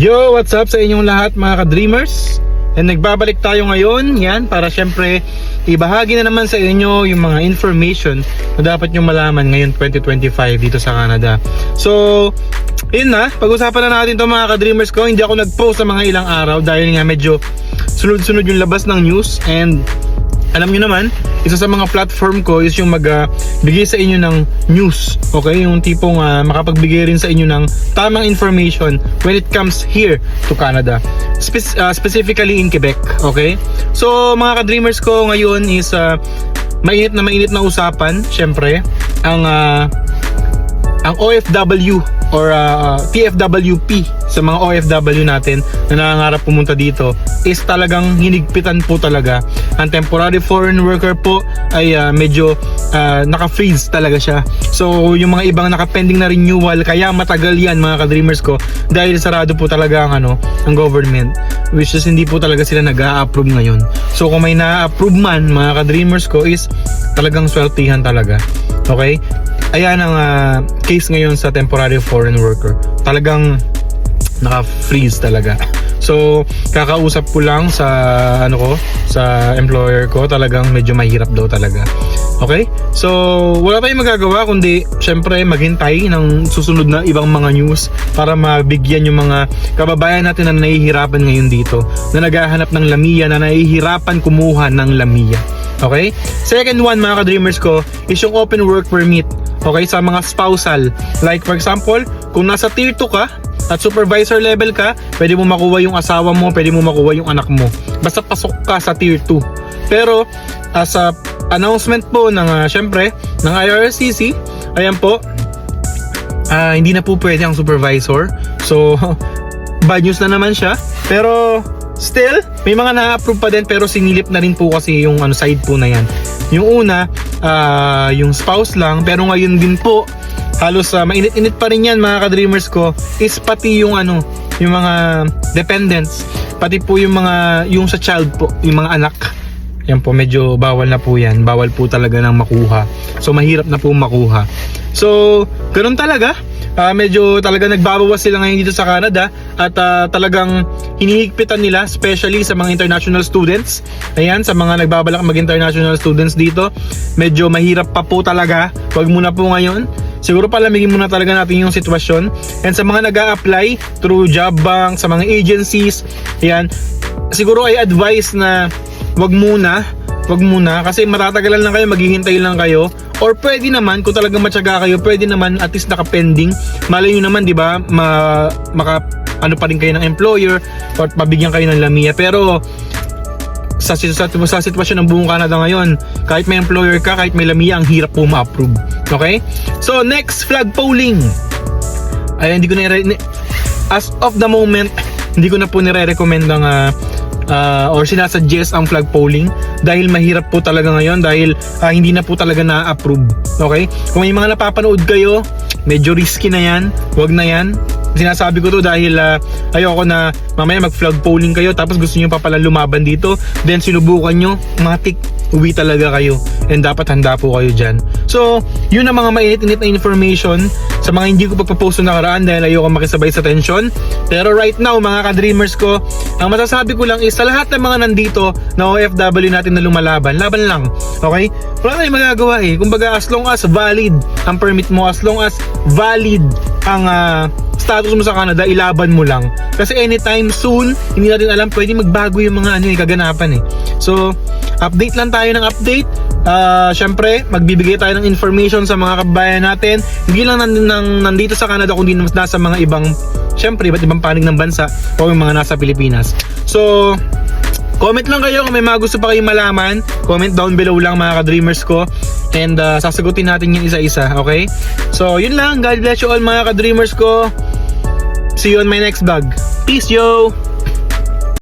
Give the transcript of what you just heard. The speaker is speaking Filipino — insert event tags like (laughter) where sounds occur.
Yo, what's up sa inyong lahat mga ka-dreamers? And nagbabalik tayo ngayon, yan, para syempre ibahagi na naman sa inyo yung mga information na dapat nyo malaman ngayon 2025 dito sa Canada. So, yun na, pag-usapan na natin to mga ka-dreamers ko. Hindi ako nag-post sa mga ilang araw dahil nga medyo sunod-sunod yung labas ng news and alam nyo naman, isa sa mga platform ko is yung magbigay sa inyo ng news. Okay? Yung tipong ah, makapagbigay rin sa inyo ng tamang information when it comes here to Canada. Spe- ah, specifically in Quebec. Okay? So, mga ka-dreamers ko ngayon is ah, mainit na mainit na usapan. Syempre, ang ah, ang OFW or uh, TFWP sa mga OFW natin na nangangarap pumunta dito is talagang hinigpitan po talaga. Ang temporary foreign worker po ay uh, medyo uh, naka-freeze talaga siya. So yung mga ibang naka-pending na renewal kaya matagal yan mga ka-dreamers ko dahil sarado po talaga ang ano, ang government which is hindi po talaga sila nag-a-approve ngayon. So kung may na-approve man mga ka-dreamers ko is talagang sweltihan talaga. Okay? Ayan ang ah, case ngayon sa temporary foreign worker. Talagang naka-freeze talaga. So, kakausap ko lang sa ano ko, sa employer ko, talagang medyo mahirap daw talaga. Okay? So, wala tayong magagawa kundi syempre maghintay ng susunod na ibang mga news para mabigyan yung mga kababayan natin na nahihirapan ngayon dito, na naghahanap ng lamiya, na nahihirapan kumuha ng lamiya. Okay? Second one mga ka-dreamers ko is yung open work permit. Okay, sa mga spousal. Like for example, kung nasa tier 2 ka at supervisor level ka, pwede mo makuha yung asawa mo, pwede mo makuha yung anak mo. Basta pasok ka sa tier 2. Pero as a announcement po ng uh, syempre ng IRCC, ayan po, ah, hindi na po pwede ang supervisor. So (laughs) bad news na naman siya. Pero still, may mga na-approve pa din pero sinilip na rin po kasi yung ano side po na yan. Yung una, ah, yung spouse lang pero ngayon din po halos uh, mainit-init pa rin yan mga ka-dreamers ko is pati yung ano, yung mga dependents, pati po yung mga yung sa child po, yung mga anak. Yan po, medyo bawal na po yan. Bawal po talaga ng makuha. So, mahirap na po makuha. So, ganun talaga. Ah, medyo talaga nagbabawas sila ngayon dito sa Canada at ah, talagang hinihigpitan nila especially sa mga international students. Ayan, sa mga nagbabalak mag-international students dito, medyo mahirap pa po talaga. Huwag muna po ngayon. Siguro palamigin muna talaga natin yung sitwasyon. And sa mga nag apply through job bank, sa mga agencies, ayan, siguro ay advice na wag muna, wag muna kasi matatagalan lang kayo, maghihintay lang kayo. Or pwede naman kung talagang matyaga kayo, pwede naman at least naka-pending. Malay nyo naman, 'di ba? Ma, maka ano pa rin kayo ng employer or mabigyan kayo ng lamia. Pero sa, sa, sa sitwasyon ng buong Canada ngayon, kahit may employer ka, kahit may lamia, ang hirap po ma-approve. Okay? So, next, flag polling. Ay, hindi ko na as of the moment, hindi ko na po nire-recommend ang ah, ah, or sinasuggest ang flag polling dahil mahirap po talaga ngayon dahil ah, hindi na po talaga na-approve. Okay? Kung may mga napapanood kayo, medyo risky na yan. Huwag na yan. Sinasabi ko to dahil ah, ayoko na mamaya mag-flag polling kayo tapos gusto niyo pa pala lumaban dito. Then sinubukan nyo, matik, uwi talaga kayo. And dapat handa po kayo dyan. So, yun ang mga mainit-init na information sa mga hindi ko pagpapost na nakaraan dahil ayoko makisabay sa tension. Pero right now, mga ka-dreamers ko, ang masasabi ko lang is sa lahat ng mga nandito na OFW natin na lumalaban, laban lang. Okay? Wala tayong magagawa eh. Kumbaga, as long as valid ang permit mo, as long as valid ang ah, status mo sa Canada, ilaban mo lang. Kasi anytime soon, hindi natin alam, pwede magbago yung mga ano, eh, kaganapan eh. So, update lang tayo ng update. Ah, syempre, magbibigay tayo ng information sa mga kabayan natin. Hindi lang nan- nan- nandito sa Canada, kundi nasa mga ibang, syempre, iba't ibang panig ng bansa o yung mga nasa Pilipinas. So, Comment lang kayo kung may mga gusto pa kayong malaman. Comment down below lang mga ka-dreamers ko. And uh, sasagutin natin yung isa-isa, okay? So, yun lang. God bless you all mga ka-dreamers ko. See you on my next vlog. Peace, yo!